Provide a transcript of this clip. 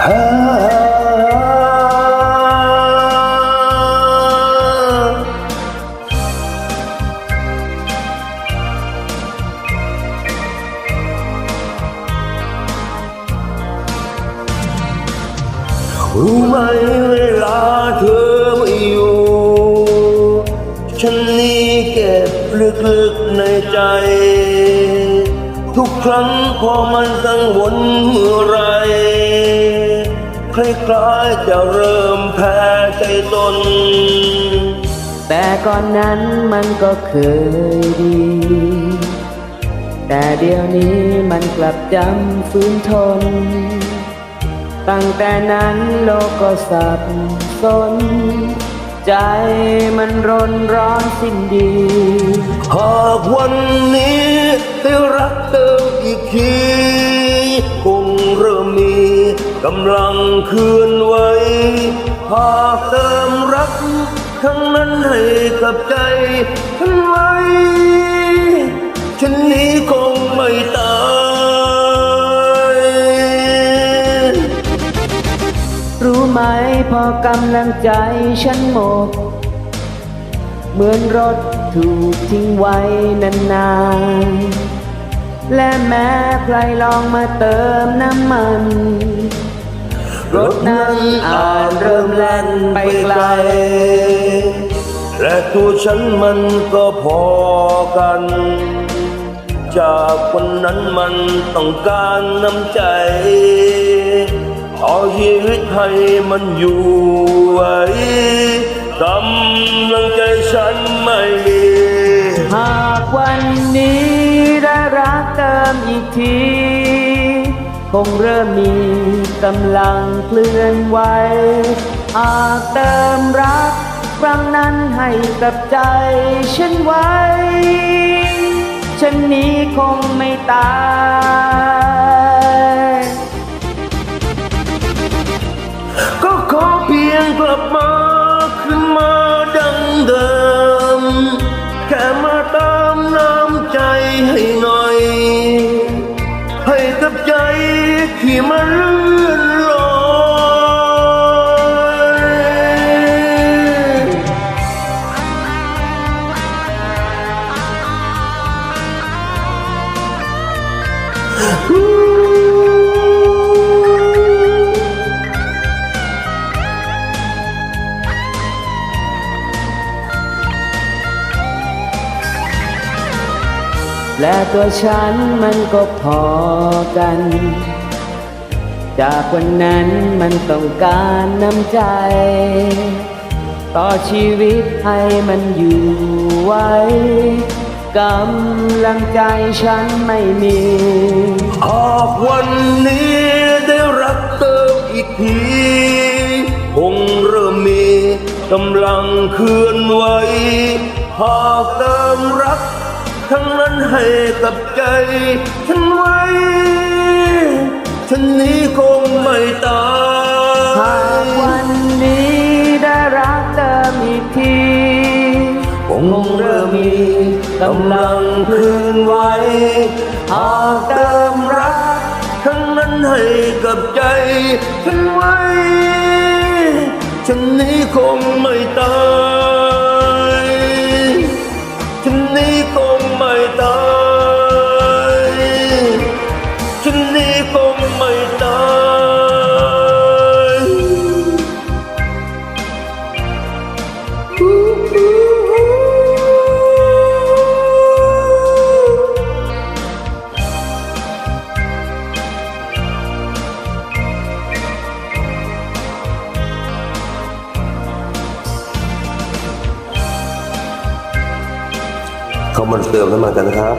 รู้ไหมเวลาเธอไม่อยู่ ฉันนี่เก็บลึกๆในใจ ทุกครั้งพอมันกังวลเมื่อไร คล้ายๆจะเริ่มแพ้ใจตน แต่ก่อนนั้นมันก็เคยดี แต่เดี๋ยวนี้มันกลับจำฟื้นทน ตั้งแต่นั้นโลกก็สับสน ใจมันรนร้อนสิ้นดี หากวันนี้ได้รักเติมอีกทีคงเริ่มมี กำลังเคลื่อนไหวหากเติมรัก ทั้งนั้นให้กับใจฉันไว้ ฉันนี้คงไม่ตายรู้ไหมพอกำลังใจฉันหมด เหมือนรถถูกทิ้งไว้นานๆและแม้ใครลองมาเติมน้ำมัน รถนั้นอาจเริ่มแล่นไปไกล และตัวฉันมันก็พอกัน จากคนนั้นมันต้องการน้ำใจเอาชีวิตให้มันอยู่ไว้กำลังใจฉันไม่มีหากวันนี้ได้รักเติมอีกที คงเริ่มมีกำลังเคลื่อนไหวหากเติมรักครั้งนั้นให้กับใจฉันไว้ ฉันนี้คงไม่ตายก็ขอเพียงกลับมาขึ้นมาดังเดิม แค่มาตามน้ำใจให้หน่อย กับใจที่มันเลื่อน และตัวฉันมันก็พอกัน จากวันนั้นมันต้องการน้ำใจ ต่อชีวิตให้มันอยู่ไว้ กำลังใจฉันไม่มีหากวันนี้ได้รักเติมอีกทีคงเริ่มมีกำลังเคลื่อนไหวหากเติมรัก ทั้งนั้นให้กับใจฉันไว้ ฉันนี้คงไม่ตาหากยวันนี้ได้รักเติมอีกทีคงเริ่มมีกำลังคืนไหวหากเติมรัก ทั้งนั้นให้กับใจฉันไว้ ฉันนี้คงไม่ตาย เขามาเติมน้ำมันกันนะครับ